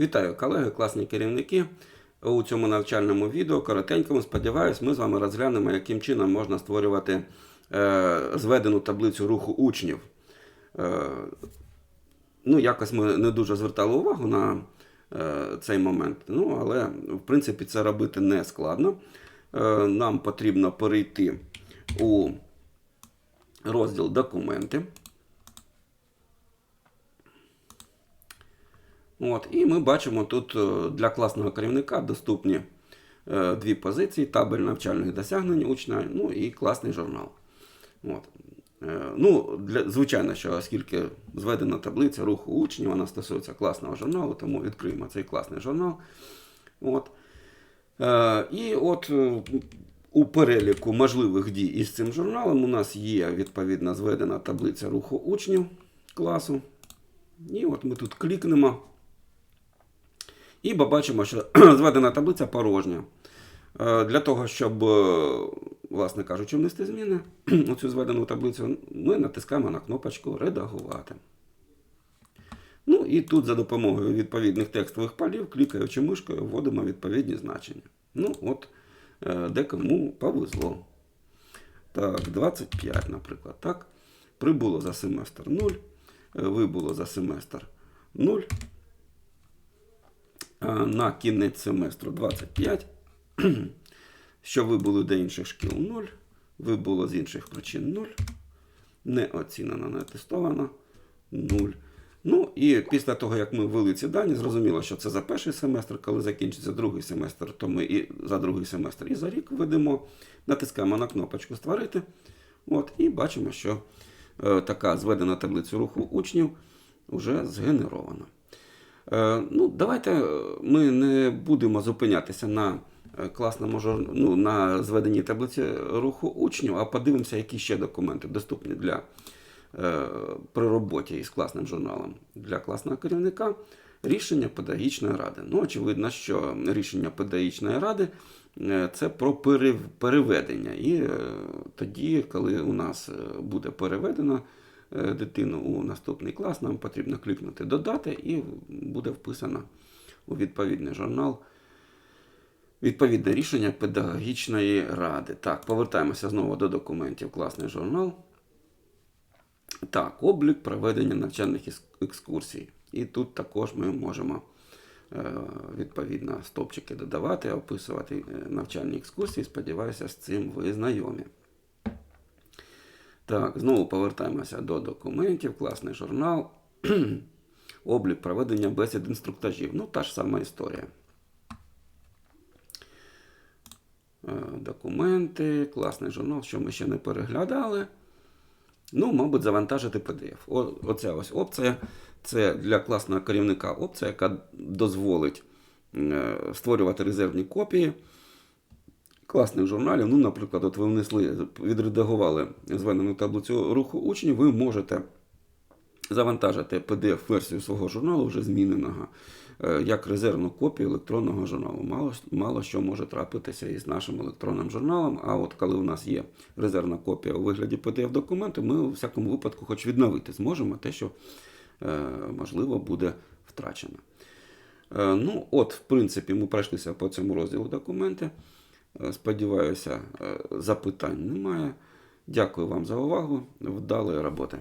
Вітаю, колеги, класні керівники. У цьому навчальному відео коротенькому, сподіваюсь, ми з вами розглянемо, яким чином можна створювати е, зведену таблицю руху учнів. Е, ну, якось ми не дуже звертали увагу на е, цей момент. Ну, але, в принципі, це робити не складно. Е, нам потрібно перейти у розділ документи. От, і ми бачимо тут е, для класного керівника доступні е, дві позиції: табель навчальних досягнень учня, ну і класний журнал. От. Е, Ну, для, звичайно, що оскільки зведена таблиця руху учнів, вона стосується класного журналу, тому відкриємо цей класний журнал. От. І от у переліку можливих дій із цим журналом у нас є відповідно зведена таблиця руху учнів класу. І от ми тут клікнемо. І побачимо, що зведена таблиця порожня. Е, Для того, щоб, е, власне кажучи, внести зміни у цю зведену таблицю, ми натискаємо на кнопочку Редагувати. Ну і тут за допомогою відповідних текстових полів, клікаючи мишкою, вводимо відповідні значення. Ну, от, е, де кому повезло. Так, 25, наприклад. Так. Прибуло за семестр 0, е, вибуло за семестр 0. А На кінець семестру 25. Що вибули до інших шкіл 0, вибуло з інших причин 0, не оцінено, не тестовано 0. Ну і після того, як ми ввели ці дані, зрозуміло, що це за перший семестр, коли закінчиться другий семестр, то ми і за другий семестр, і за рік введемо, натискаємо на кнопочку Створити. От, і бачимо, що е, така зведена таблиця руху учнів вже згенерована. Е, ну, давайте е, ми не будемо зупинятися на е, класному ну, на зведенні таблиці руху учнів, а подивимося, які ще документи доступні для при роботі із класним журналом для класного керівника. Рішення педагогічної ради. Ну, очевидно, що рішення педагогічної ради це про перев- переведення. І тоді, коли у нас буде переведено дитину у наступний клас, нам потрібно клікнути Додати і буде вписано у відповідний журнал відповідне рішення педагогічної ради. Так, повертаємося знову до документів класний журнал. Так, облік проведення навчальних екскурсій. І тут також ми можемо е, відповідно стопчики додавати, описувати е, навчальні екскурсії. Сподіваюся, з цим ви знайомі. Так, знову повертаємося до документів, класний журнал. Облік проведення бесід інструктажів. Ну, та ж сама історія. Е, Документи, класний журнал, що ми ще не переглядали. Ну, мабуть, завантажити PDF. О, оця ось опція. Це для класного керівника опція, яка дозволить е, створювати резервні копії класних журналів. Ну, наприклад, от ви внесли, відредагували зведену таблицю руху учнів, ви можете завантажити PDF-версію свого журналу вже зміненого е, як резервну копію електронного журналу. Мало, мало що може трапитися із нашим електронним журналом. А от коли у нас є резервна копія у вигляді PDF-документу, ми у всякому випадку хоч відновити зможемо те, що е, можливо буде втрачено. Е, Ну, от, в принципі, ми пройшлися по цьому розділу документи. Е, Сподіваюся, е, запитань немає. Дякую вам за увагу. Вдалої роботи.